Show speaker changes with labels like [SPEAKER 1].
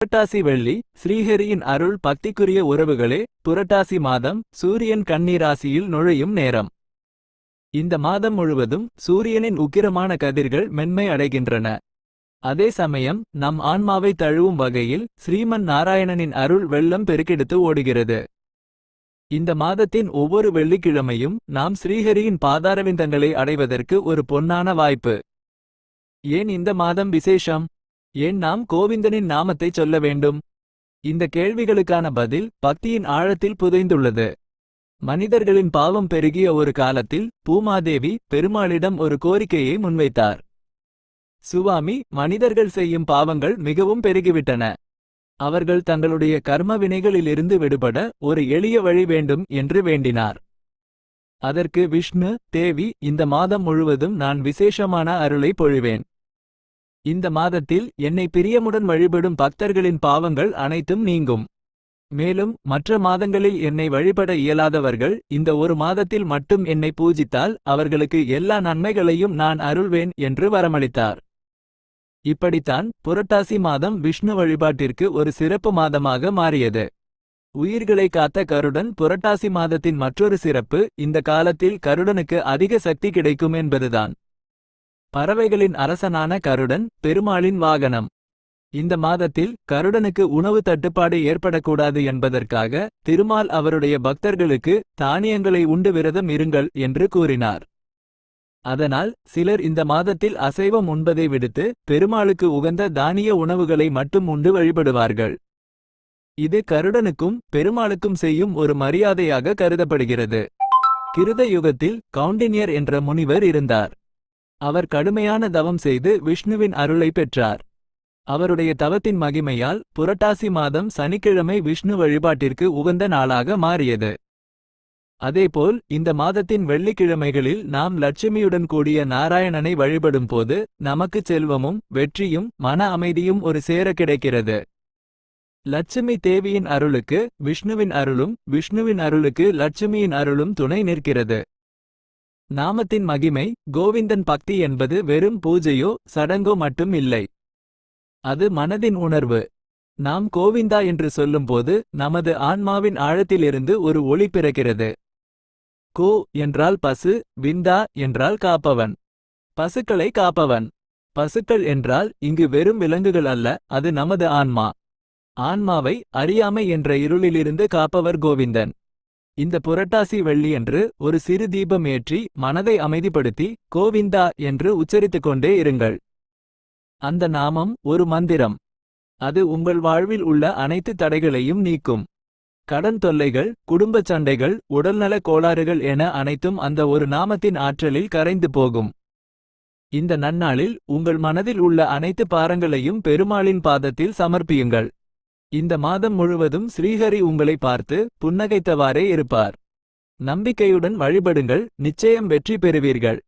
[SPEAKER 1] புரட்டாசி வெள்ளி ஸ்ரீஹரியின் அருள் பக்திக்குரிய உறவுகளே புரட்டாசி மாதம் சூரியன் கண்ணீராசியில் நுழையும் நேரம். இந்த மாதம் முழுவதும் சூரியனின் உக்கிரமான கதிர்கள் மென்மை அடைகின்றன. அதே சமயம் நம் ஆன்மாவை தழுவும் வகையில் ஸ்ரீமன் நாராயணனின் அருள் வெள்ளம் பெருக்கெடுத்து ஓடுகிறது. இந்த மாதத்தின் ஒவ்வொரு வெள்ளிக்கிழமையும் நாம் ஸ்ரீஹரியின் பாதாரவிந்தங்களை அடைவதற்கு ஒரு பொன்னான வாய்ப்பு. ஏன் இந்த மாதம் விசேஷம்? ஏன் நாம் கோவிந்தனின் நாமத்தைச் சொல்ல வேண்டும்? இந்த கேள்விகளுக்கான பதில் பக்தியின் ஆழத்தில் புதைந்துள்ளது. மனிதர்களின் பாவம் பெருகிய ஒரு காலத்தில் பூமாதேவி பெருமாளிடம் ஒரு கோரிக்கையை முன்வைத்தார். சுவாமி மனிதர்கள் செய்யும் பாவங்கள் மிகவும் பெருகிவிட்டன. அவர்கள் தங்களுடைய கர்ம வினைகளிலிருந்து விடுபட ஒரு எளிய வழி வேண்டும் என்று வேண்டினார். அதற்கு விஷ்ணு தேவி இந்த மாதம் முழுவதும் நான் விசேஷமான அருளை பொழிவேன். இந்த மாதத்தில் என்னை பிரியமுடன் வழிபடும் பக்தர்களின் பாவங்கள் அனைத்தும் நீங்கும். மேலும் மற்ற மாதங்களில் என்னை வழிபட இயலாதவர்கள் இந்த ஒரு மாதத்தில் மட்டும் என்னை பூஜித்தால் அவர்களுக்கு எல்லா நன்மைகளையும் நான் அருள்வேன் என்று வரமளித்தார். இப்படித்தான் புரட்டாசி மாதம் விஷ்ணு வழிபாட்டிற்கு ஒரு சிறப்பு மாதமாக மாறியது. உயிர்களை காத்த கருடன் புரட்டாசி மாதத்தின் மற்றொரு சிறப்பு இந்த காலத்தில் கருடனுக்கு அதிக சக்தி கிடைக்கும் என்பதுதான். பறவைகளின் அரசனான கருடன் பெருமாளின் வாகனம். இந்த மாதத்தில் கருடனுக்கு உணவு தட்டுப்பாடு ஏற்படக்கூடாது என்பதற்காக திருமால் அவருடைய பக்தர்களுக்கு தானியங்களை உண்டு விரதம் இருங்கள் என்று கூறினார். அதனால் சிலர் இந்த மாதத்தில் அசைவம் உண்பதை விடுத்து பெருமாளுக்கு உகந்த தானிய உணவுகளை மட்டும் உண்டு வழிபடுவார்கள். இது கருடனுக்கும் பெருமாளுக்கும் செய்யும் ஒரு மரியாதையாக கருதப்படுகிறது. கிருத யுகத்தில் கவுண்டினியர் என்ற முனிவர் இருந்தார். அவர் கடுமையான தவம் செய்து விஷ்ணுவின் அருளை பெற்றார். அவருடைய தவத்தின் மகிமையால் புரட்டாசி மாதம் சனிக்கிழமை விஷ்ணு வழிபாட்டிற்கு உகந்த நாளாக மாறியது. அதேபோல் இந்த மாதத்தின் வெள்ளிக்கிழமைகளில் நாம் லட்சுமியுடன் கூடிய நாராயணனை வழிபடும் போது நமக்கு செல்வமும் வெற்றியும் மன அமைதியும் ஒரு சேர கிடைக்கிறது. லட்சுமி தேவியின் அருளுக்கு விஷ்ணுவின் அருளும் விஷ்ணுவின் அருளுக்கு லட்சுமியின் அருளும் துணை நிற்கிறது. நாமத்தின் மகிமை கோவிந்தன் பக்தி என்பது வெறும் பூஜையோ சடங்கோ மட்டும் இல்லை. அது மனதின் உணர்வு. நாம் கோவிந்தா என்று சொல்லும்போது நமது ஆன்மாவின் ஆழத்திலிருந்து ஒரு ஒளி பிறக்கிறது. கோ என்றால் பசு விந்தா என்றால் காப்பவன். பசுக்களை காப்பவன். பசுக்கள் என்றால் இங்கு வெறும் விலங்குகள் அல்ல அது நமது ஆன்மா. ஆன்மாவை அறியாமை என்ற இருளிலிருந்து காப்பவர் கோவிந்தன். இந்த புரட்டாசி வெள்ளியன்று ஒரு சிறு தீபம் ஏற்றி மனதை அமைதிப்படுத்தி கோவிந்தா என்று உச்சரித்துக் கொண்டே இருங்கள். அந்த நாமம் ஒரு மந்திரம். அது உங்கள் வாழ்வில் உள்ள அனைத்து தடைகளையும் நீக்கும். கடன் தொல்லைகள் குடும்பச் சண்டைகள் உடல்நல கோளாறுகள் என அனைத்தும் அந்த ஒரு நாமத்தின் ஆற்றலில் கரைந்து போகும். இந்த நன்னாளில் உங்கள் மனதில் உள்ள அனைத்து பாரங்களையும் பெருமாளின் பாதத்தில் சமர்ப்பியுங்கள். இந்த மாதம் முழுவதும் ஸ்ரீஹரி உங்களை பார்த்து புன்னகைத்தவாறே இருப்பார். நம்பிக்கையுடன் வழிபடுங்கள் நிச்சயம் வெற்றி பெறுவீர்கள்.